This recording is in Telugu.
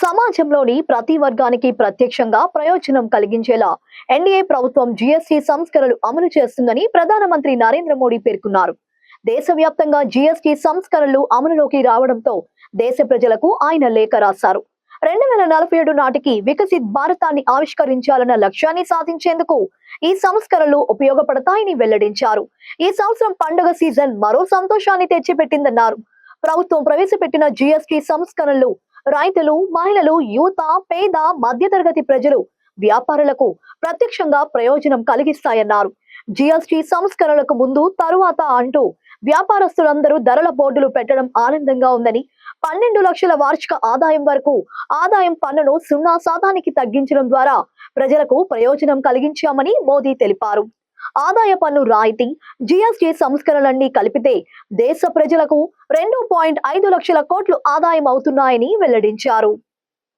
సమాజంలోని ప్రతి వర్గానికి ప్రత్యక్షంగా ప్రయోజనం కలిగించేలా ఎన్డీఏ ప్రభుత్వం జీఎస్టీ సంస్కరణలు అమలు చేస్తుందని ప్రధానమంత్రి నరేంద్ర మోడీ పేర్కొన్నారు. దేశవ్యాప్తంగా జీఎస్టీ సంస్కరణలు అమలులోకి రావడంతో దేశ ప్రజలకు ఆయన లేఖ రాశారు. రెండు వేల నలభై ఏడు నాటికి వికసిత్ భారతాన్ని ఆవిష్కరించాలన్న లక్ష్యాన్ని సాధించేందుకు ఈ సంస్కరణలు ఉపయోగపడతాయని వెల్లడించారు. ఈ సంవత్సరం పండుగ సీజన్ మరో సంతోషాన్ని తెచ్చిపెట్టిందన్నారు. ప్రభుత్వం ప్రవేశపెట్టిన జీఎస్టీ సంస్కరణలు రైతులు మహిళలు యువత పేద మధ్యతరగతి ప్రజలు వ్యాపారులకు ప్రత్యక్షంగా ప్రయోజనం కలిగిస్తాయన్నారు. జిఎస్టి సంస్కరణలకు ముందు తరువాత అంటూ వ్యాపారస్తులందరూ ధరల బోర్డులు పెట్టడం ఆనందంగా ఉందని పన్నెండు లక్షల వార్షిక ఆదాయం వరకు ఆదాయం పన్నును సున్నా శాతానికి తగ్గించడం ద్వారా ప్రజలకు ప్రయోజనం కలిగించామని మోదీ తెలిపారు. ఆదాయ పన్ను రాయితీ జిఎస్టి సంస్కరణలన్నీ కలిపితే దేశ ప్రజలకు రెండు పాయింట్ ఐదు లక్షల కోట్లు ఆదాయం అవుతున్నాయని వెల్లడించారు.